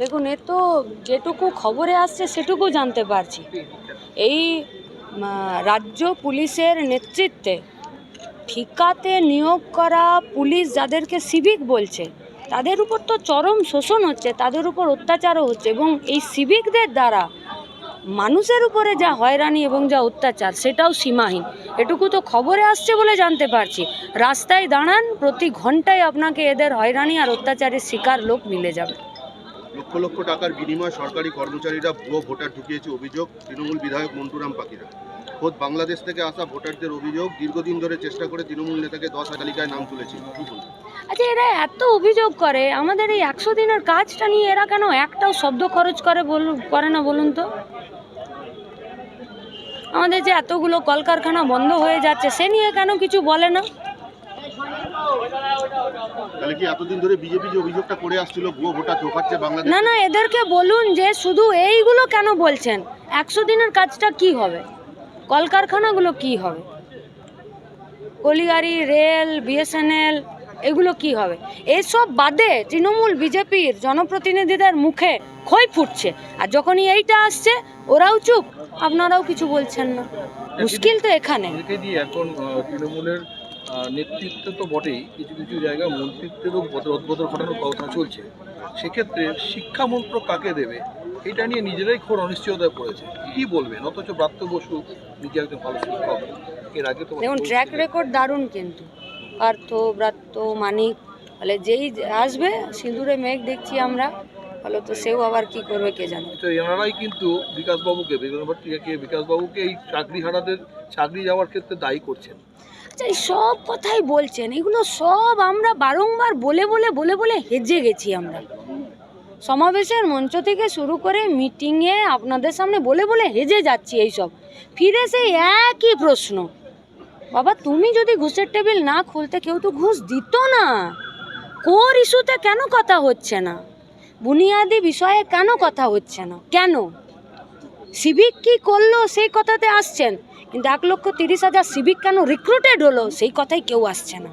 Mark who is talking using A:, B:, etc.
A: দেখুন, এ তো যেটুকু খবরে আসছে সেটুকু জানতে পারছি। এই রাজ্য পুলিশের নেতৃত্বে ঠিকাতে নিয়োগ করা পুলিশ যাদেরকে সিভিক বলছে, তাদের উপর তো চরম শোষণ হচ্ছে, তাদের উপর অত্যাচারও হচ্ছে এবং এই সিভিকদের দ্বারা মানুষের উপরে যা হয়রানি এবং যা অত্যাচার সেটাও সীমাহীন। এটুকু তো খবরে আসছে বলে জানতে পারছি। রাস্তায় দাঁড়ান, প্রতি ঘন্টায় আপনাকে এদের হয়রানি আর অত্যাচারের শিকার লোক মিলে যাবে।
B: লক্ষ লক্ষ টাকার বিনিময়ে সরকারি কর্মচারীরা ভুয়ো ভোটার ঢুকিয়েছে অভিযোগ তৃণমূল বিধায়ক মন্টুরাম পাখিরা খোদ বাংলাদেশ থেকে আসা ভোটারদের অভিযোগ দীর্ঘদিন ধরে চেষ্টা করে তৃণমূল নেতাকে দশ তালিকায় নাম তুলেছে
A: আচ্ছা এরা এত অভিযোগ করে, আমাদের এই একশো দিনের কাজটা নিয়ে এরা কেন একটাও শব্দ খরচ করে বলুন করে না বলুন তো? আমাদের যে এতগুলো কলকারখানা বন্ধ হয়ে যাচ্ছে, সে নিয়ে কেন কিছু বলে না?
B: তাহলে কি এতদিন ধরে বিজেপি যে অভিযোগটা করে আসছিল ভুয়ো ভোটার ঢোকাচ্ছে বাংলাদেশ?
A: না না এদেরকে বলুন যে শুধু এইগুলো কেন বলছেন? একশো দিনের কাজটা কি হবে? কলকারখানাগুলো কি হবে? কলিগাড়ি রেল বিএসএনএল এগুলো কি হবে? এসব বাদে তৃণমূল বিজেপির জনপ্রতিনিধিদের মুখে খই ফুটছে। আর যখনই এইটা আসছে ওরাও চুপ আপনারাও কিছু বলছেন না। মুশকিল তো এখানে।
C: এখন তৃণমূলের আহ, নেতৃত্ব তো বটেই কিছু কিছু জায়গায় মন্ত্রিত্বেরও রদবদল ঘটানোর কথা চলছে। সেক্ষেত্রে শিক্ষামন্ত্র কাকে দেবে? এটা নিয়ে নিজেরাই ঘোর অনিশ্চয়তায় পড়েছে। কি বলবেন? অথচ ব্রাত্য বসু নিজে একজন ভালো শিক্ষক। এর আগে তো
A: দেখুন ট্র্যাক রেকর্ড দারুণ কিন্তু। পার্থ ব্রাত্য মানিক তাহলে যেই আসবে সিঁদুরে মেঘ দেখছি আমরা। তাহলে তো সেও আবার কি করবে কে জানে।
C: আচ্ছা, এনারাই কিন্তু বিকাশবাবুকে বেগুনবাটিকে বিকাশবাবুকে এই চাকরি হারাদের চাকরি যাওয়ার ক্ষেত্রে দায়ী করছেন।
A: আচ্ছা সব কথাই বলছেন এগুলো সব আমরা বারংবার বলে বলে বলে বলে হেজে গেছি আমরা। সমাবেশের মঞ্চ থেকে শুরু করে মিটিংয়ে আপনাদের সামনে বলে বলে হেজে যাচ্ছি এইসব। ফিরে সেই একই প্রশ্ন বাবা তুমি যদি ঘুষের টেবিল না খুলতে কেউ তো ঘুষ দিত না। কোর ইস্যুতে কেন কথা হচ্ছে না? বুনিয়াদি বিষয়ে কেন কথা হচ্ছে না? কেন? সিভিক কি করল সেই কথাতে আসছেন। কিন্তু এক লক্ষ তিরিশ হাজার সিভিক কেন রিক্রুটেড হলো সেই কথাই কেউ আসছে না।